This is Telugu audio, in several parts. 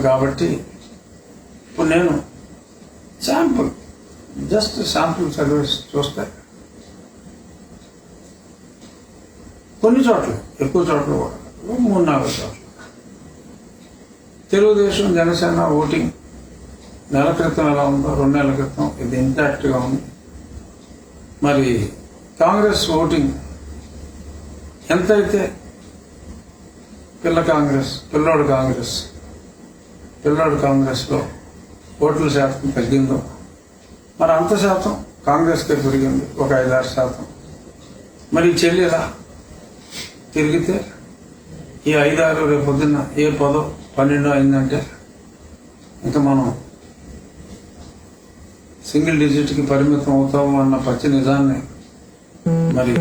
కాబట్టి ఇప్పుడు నేను శాంపుల్ జస్ట్ శాంపుల్ సర్వీస్ చూస్తే కొన్ని చోట్ల ఎక్కువ చోట్ల కూడా మూడు నాలుగు చోట్ల. తెలుగుదేశం జనసేన ఓటింగ్ నెల క్రితం ఎలా ఉందో రెండు నెలల క్రితం ఇది ఇంటాక్ట్గా ఉంది. మరి కాంగ్రెస్ ఓటింగ్ ఎంతైతే పిల్ల కాంగ్రెస్ పిల్లోడు కాంగ్రెస్ పిల్లడు కాంగ్రెస్లో ఓట్ల శాతం తగ్గిందో మరి అంత శాతం కాంగ్రెస్కే పెరిగింది ఒక ఐదారు శాతం. మరి చెల్లెలా తిరిగితే ఈ ఐదారు రేపు పొద్దున్న ఏ పదో పన్నెండో అయిందంటే ఇంకా మనం సింగిల్ డిజిట్కి పరిమితం అవుతాము అన్న పచ్చి నిజాన్ని మరి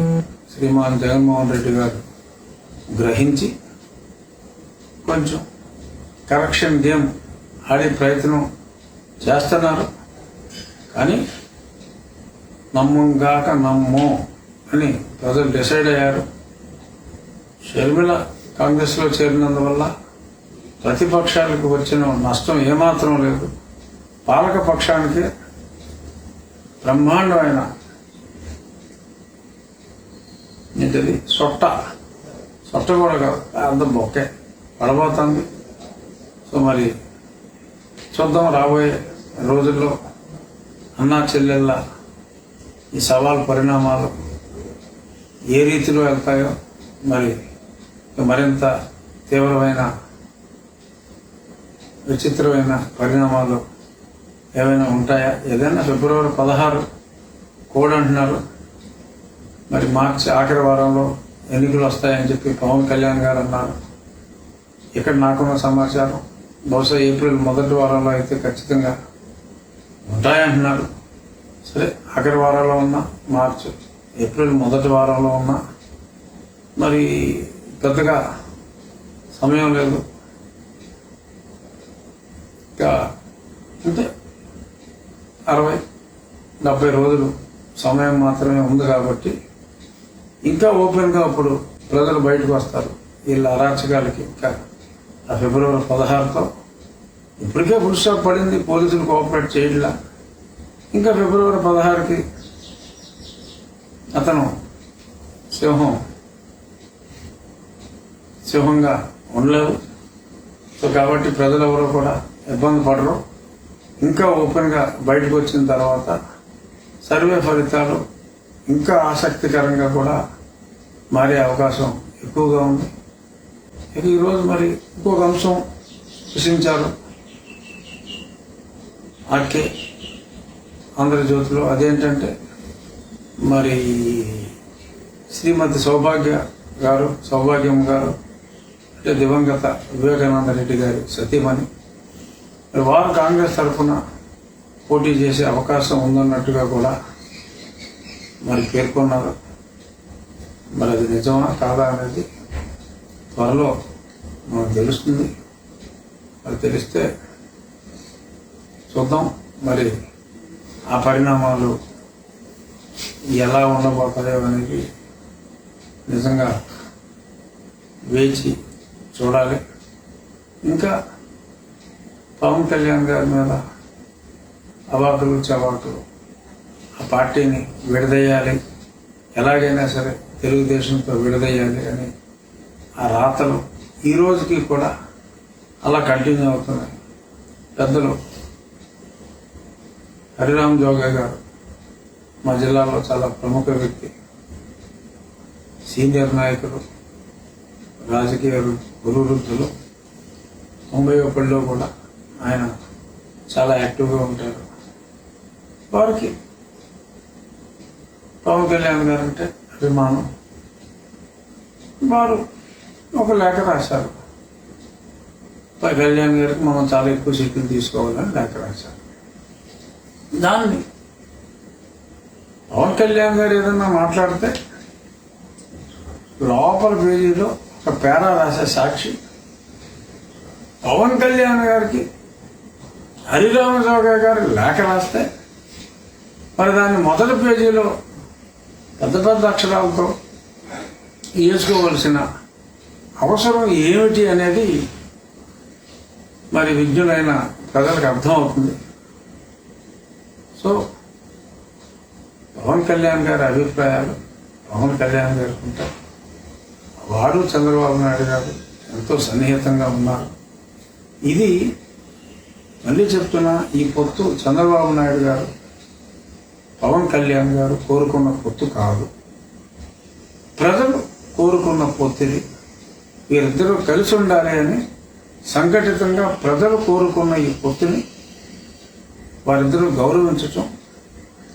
శ్రీమాన్ జగన్మోహన్ రెడ్డి గారు గ్రహించి కొంచెం కరెక్షన్ గేమ్ ఆడే ప్రయత్నం చేస్తున్నారు. కానీ నమ్మంగాక నమ్ము అని ప్రజలు డిసైడ్ అయ్యారు. షర్మిల కాంగ్రెస్లో చేరినందువల్ల ప్రతిపక్షాలకు వచ్చిన నష్టం ఏమాత్రం లేదు. పాలక పక్షానికి బ్రహ్మాండమైన ఏంటది? సొట్ట. సొట్ట కూడా కాదు. అంత బొక్కే పడబోతుంది. సో మరి చూద్దాం రాబోయే రోజుల్లో అన్నా చెల్లెళ్ళ ఈ సవాల్ పరిణామాలు ఏ రీతిలో వెళ్తాయో మరి మరింత తీవ్రమైన విచిత్రమైన పరిణామాలు ఏమైనా ఉంటాయా? ఏదైనా ఫిబ్రవరి పదహారు కోడ్ అంటున్నారు. మరి మార్చి ఆఖరి వారంలో ఎన్నికలు వస్తాయని చెప్పి పవన్ కళ్యాణ్ గారు అన్నారు. ఇక్కడ నాకున్న సమాచారం బహుశా ఏప్రిల్ మొదటి వారంలో అయితే ఖచ్చితంగా ఉంటాయంటున్నారు. సరే ఆఖరి వారంలో ఉన్న మార్చి ఏప్రిల్ మొదటి వారంలో ఉన్న మరి పెద్దగా సమయం లేదు. ఇంకా అంటే అరవై డెబ్బై రోజులు సమయం మాత్రమే ఉంది కాబట్టి ఇంకా ఓపెన్గా అప్పుడు ప్రజలు బయటకు వస్తారు. వీళ్ళ అరాచకాలకి ఇంకా ఫిబ్రవరి పదహారుతో ఇప్పటికే ఫుల్ స్టాప్ పడింది పోలీసులు కోఆపరేట్ చేయట్లా. ఇంకా ఫిబ్రవరి పదహారుకి అతను సింహం సింహంగా ఉండలేదు సో కాబట్టి ఎవరు కూడా ఇబ్బంది పడరు. ఇంకా ఓపెన్గా బయటకు వచ్చిన తర్వాత సర్వే ఫలితాలు ఇంకా ఆసక్తికరంగా కూడా మారే అవకాశం ఎక్కువగా ఉంది. ఇక ఈరోజు మరి ఇంకొక అంశం సృష్టించారు ఆర్కే ఆంధ్రజ్యోతిలో అదేంటంటే మరి శ్రీమతి సౌభాగ్య గారు సౌభాగ్యం గారు అంటే దివంగత వివేకానంద రెడ్డి గారి సతీమణి. మరి వారు కాంగ్రెస్ తరఫున పోటీ చేసే అవకాశం ఉందన్నట్టుగా కూడా మరి పేర్కొన్నారు. మరి అది నిజమా కాదా అనేది త్వరలో మనకు తెలుస్తుంది. మరి తెలిస్తే చూద్దాం. మరి ఆ పరిణామాలు ఎలా ఉండబోతాయో అనేది నిజంగా వేచి చూడాలి. ఇంకా పవన్ కళ్యాణ్ గారి మీద అవాకులు చవాకులు ఆ పార్టీని విడదీయాలి. ఎలాగైనా సరే తెలుగుదేశంతో విడదీయాలి అని ఆ రాతలు ఈ రోజుకి కూడా అలా కంటిన్యూ అవుతున్నాయి. పెద్దలు హరిరామ్ జోగా గారు మా జిల్లాలో చాలా ప్రముఖ వ్యక్తి. సీనియర్ నాయకులు రాజకీయ గురువృద్ధులు. ముంబై ఒకటిలో కూడా ఆయన చాలా యాక్టివ్గా ఉంటారు. వారికి పవన్ కళ్యాణ్ గారు అంటే అభిమానం. వారు ఒక లేఖ రాశారు. పవన్ కళ్యాణ్ గారికి మనం చాలా ఎక్కువ సీట్లు తీసుకోవాలని లేఖ రాశారు. దాన్ని. పవన్ కళ్యాణ్ గారు ఏదన్నా మాట్లాడితే లోపల పేజీలో ఒక పేరా రాసే సాక్షి పవన్ కళ్యాణ్ గారికి హరిరామరావు గారు లేఖ రాస్తే మరి దాన్ని మొదటి పేజీలో పెద్ద పెద్ద అక్షరాలతో వేసుకోవలసిన అవసరం ఏమిటి అనేది మరి విజ్ఞులైన ప్రజలకు అర్థమవుతుంది. సో పవన్ కళ్యాణ్ గారి అభిప్రాయాలు పవన్ కళ్యాణ్ గారికి ఉంటాయి వాడు చంద్రబాబు నాయుడు గారు ఎంతో సన్నిహితంగా ఉన్నారు. ఇది మళ్ళీ చెప్తున్నా ఈ పొత్తు చంద్రబాబు నాయుడు గారు పవన్ కళ్యాణ్ గారు కోరుకున్న పొత్తు కాదు. ప్రజలు కోరుకున్న పొత్తిది వీరిద్దరూ కలిసి ఉండాలి అని సంఘటితంగా ప్రజలు కోరుకున్న ఈ పొత్తుని వారిద్దరూ గౌరవించటం